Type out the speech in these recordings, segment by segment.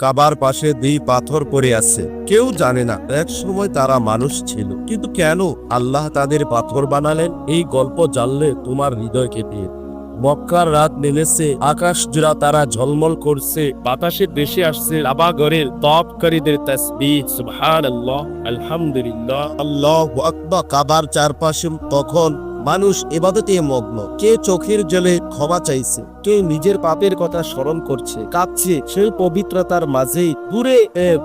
কাবার পাশে দুই পাথর পড়ে আছে। কেউ জানে না, এক সময় তারা মানুষ ছিল। কিন্তু কেন আল্লাহ তাদের পাথর বানালেন? এই গল্প জানলে তোমার হৃদয় কেঁপে মক্কার রাত নেমেছে, আকাশ জোড়া তারা ঝলমল করছে। বাতাসে ভেসে আসছে আবাগরের তপকারীদের তাসবিহ, সুবহানাল্লাহ, আলহামদুলিল্লাহ। আল্লাহু কাবার চারপাশে তখন মানুষ এবাদতে মগ্ন। কে চোখের জলে ক্ষমা চাইছে? কে নিজের পাপের কথা স্মরণ করছে? কাঁদছে সেই পবিত্রতার মাঝেই দূরে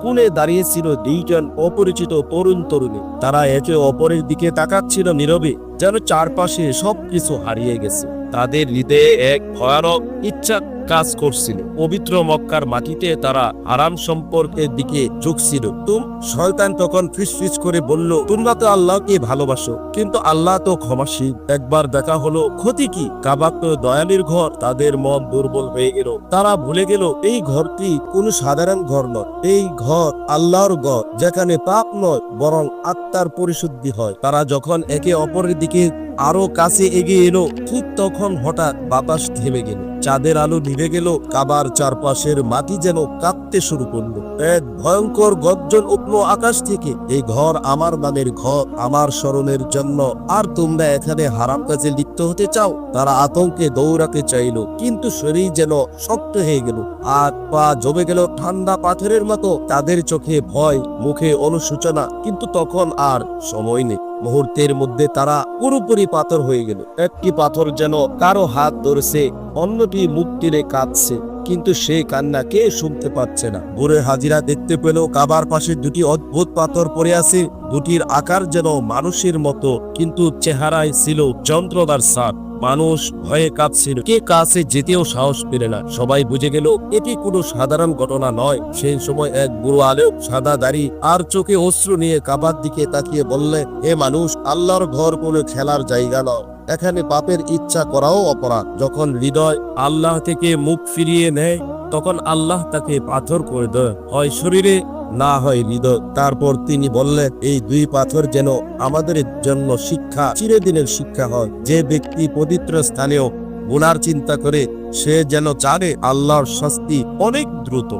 কুনে দাঁড়িয়েছিল দুইজন অপরিচিত তরুণ তরুণী। তারা একে অপরের দিকে তাকাচ্ছিল নীরবে, যেন চারপাশে সবকিছু হারিয়ে গেছে। তাদের হৃদয়ে এক ভয়ানক ইচ্ছা কাজ করছিল। পবিত্র মক্কার মাটিতে তারা আরাম সম্পর্কের দিকে ঝুঁকছিল। তুম শয়তান তখন ফিসফিস করে বলল, তোমরা তো আল্লাহকে ভালোবাসো, কিন্তু আল্লাহ তো ক্ষমাশীল। একবার দেখা হলো, ক্ষতি কি? কাবাক তো দয়ালির ঘর, তাদের মন দুর্বল হয়ে গেল। তারা ভুলে গেল, এই ঘরটি কোনো সাধারণ ঘর নয়। এই ঘর আল্লাহর ঘর, যেখানে পাপ নয়, বরং আত্মার পরিশুদ্ধি হয়। তারা যখন একে অপরের দিকে আরও কাছে এগিয়ে এলো, ঠিক তখন হঠাৎ বাতাস থেমে গেল। চাঁদের আলো নিভে গেল, কাবার চারপাশের মাটি যেন কাঁপতে শুরু করল। এক ভয়ঙ্কর গর্জন উঠল আকাশ থেকে, এই ঘর আমার নামের ঘর, আমার স্মরণের জন্য। আর তোমরা এখানে হারাম কাজে লিপ্ত হতে চাও? তারা আতঙ্কে দৌড়াতে চাইলো, কিন্তু শরীর যেন শক্ত হয়ে গেল। হাত পা জমে গেল ঠান্ডা পাথরের মতো। তাদের চোখে ভয়, মুখে অনুশোচনা, কিন্তু তখন আর সময় নেই। মুহূর্তের মধ্যে তারা পুরোপুরি পাথর হয়ে গেল। একটি পাথর যেন কারও হাত ধরছে, অন্যটি মুক্তিরে কাঁদছে। কিন্তু সে কান্না কে শুনতে পাচ্ছে না। বুড়ে হাজিরা দেখতে পেল কাবার পাশে দুটি অদ্ভুত পাথর পড়ে আছে। দুটির আকার যেন মানুষের মতো, কিন্তু চেহারায় ছিল যন্ত্রদার সাপ মানুষ ভয়ে কাঁপছিল কে কাছে যেতেও সাহস পেলে না। সবাই বুঝে গেল, এটি কোনো সাধারণ ঘটনা নয়। সেই সময় এক বুড়ো আলেও সাদা দাড়ি আর চোখে অশ্রু নিয়ে কাবার দিকে তাকিয়ে বললে, হে মানুষ, আল্লাহর ঘর কোনো খেলার জায়গা নয়। এখানে পাপের ইচ্ছা করাও অপরাধ। যখন হৃদয় আল্লাহ থেকে মুখ ফিরিয়ে নেয়, তখন আল্লাহ তাকে পাথর করে দেয়। হয় শরীরে, না হয় হৃদয়। তারপর তিনি বললেন, এই দুই পাথর যেন আমাদের জন্য শিক্ষা, চিরদিনের শিক্ষা হয়। যে ব্যক্তি পবিত্র স্থানেও গুনার চিন্তা করে, সে যেন জানে আল্লাহর শাস্তি অনেক দ্রুত।